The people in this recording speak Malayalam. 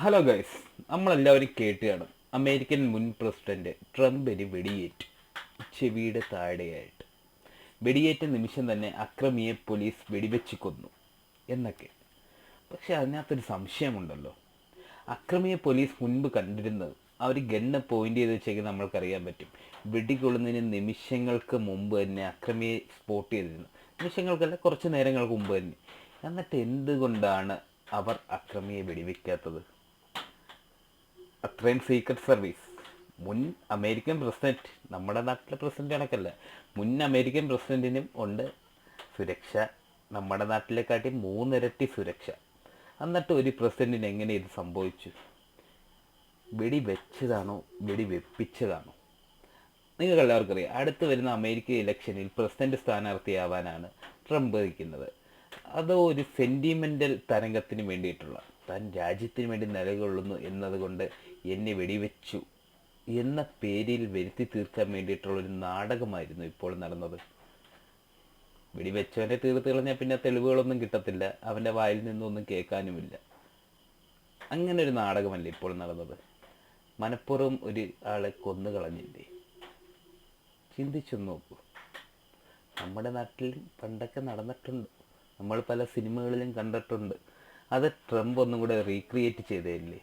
ഹലോ ഗൈസ് നമ്മളെല്ലാവരും കേട്ടുകയാണ് അമേരിക്കൻ മുൻ പ്രസിഡന്റ് ട്രംപിന് വെടിയേറ്റ്. ചെവിയുടെ താഴെയായിട്ട്. വെടിയേറ്റ നിമിഷം തന്നെ അക്രമിയെ പോലീസ് വെടിവെച്ച് കൊന്നു. എന്നൊക്കെ. പക്ഷെ അതിനകത്തൊരു സംശയമുണ്ടല്ലോ. അക്രമിയെ പോലീസ് മുൻപ് കണ്ടിരുന്നത് അവർ ഗണ്ണ് പോയിന്റ് ചെയ്ത് വെച്ചേക്ക് നമ്മൾക്കറിയാൻ പറ്റും. വെടികൊള്ളുന്നതിന് നിമിഷങ്ങൾക്ക് മുമ്പ് തന്നെ അക്രമിയെ സ്പോട്ട് ചെയ്തിരുന്നു. നിമിഷങ്ങൾക്കല്ല കുറച്ച് നേരങ്ങൾക്ക് മുമ്പ് തന്നെ. എന്നിട്ട് എന്തുകൊണ്ടാണ് അവർ അക്രമിയെ വെടിവെക്കാത്തത്? അത്രയും സീക്രട്ട് സർവീസ് മുൻ അമേരിക്കൻ പ്രസിഡന്റ് നമ്മുടെ നാട്ടിലെ പ്രസിഡന്റ് കണക്കല്ല. മുൻ അമേരിക്കൻ പ്രസിഡന്റിനും ഉണ്ട്. സുരക്ഷ നമ്മുടെ നാട്ടിലെക്കാട്ടി മൂന്നിരട്ടി സുരക്ഷ. എന്നിട്ട് ഒരു പ്രസിഡന്റിന് എങ്ങനെ ഇത് സംഭവിച്ചു? വെടി വെച്ചതാണോ വെടി വെപ്പിച്ചതാണോ നിങ്ങൾക്ക് എല്ലാവർക്കും അറിയാം. അടുത്ത് വരുന്ന അമേരിക്ക ഇലക്ഷനിൽ പ്രസിഡന്റ് സ്ഥാനാർത്ഥിയാവാനാണ് ട്രംപ് നിൽക്കുന്നത് അതോ ഒരു സെന്റിമെന്റൽ തരംഗത്തിന് വേണ്ടിയിട്ടുള്ള താൻ രാജ്യത്തിന് വേണ്ടി നിലകൊള്ളുന്നു എന്നതുകൊണ്ട് എന്നെ വെടിവെച്ചു എന്ന പേരിൽ വരുത്തി തീർക്കാൻ വേണ്ടിയിട്ടുള്ള ഒരു നാടകമായിരുന്നു ഇപ്പോൾ നടന്നത്. വെടിവെച്ചവനെ തീർത്ത് കളഞ്ഞാൽ പിന്നെ തെളിവുകളൊന്നും കിട്ടത്തില്ല അവന്റെ വായിൽ നിന്നൊന്നും കേൾക്കാനുമില്ല. അങ്ങനെ ഒരു നാടകമല്ല ഇപ്പോൾ നടന്നത്? മനപ്പുറം ഒരു ആളെ കൊന്നു കളഞ്ഞില്ലേ? ചിന്തിച്ചു നോക്കൂ. നമ്മുടെ നാട്ടിൽ പണ്ടൊക്കെ നടന്നിട്ടുണ്ട്. നമ്മൾ പല സിനിമകളിലും കണ്ടിട്ടുണ്ട്. അത് ട്രംപ് ഒന്നും കൂടെ റീക്രിയേറ്റ് ചെയ്തതല്ലേ?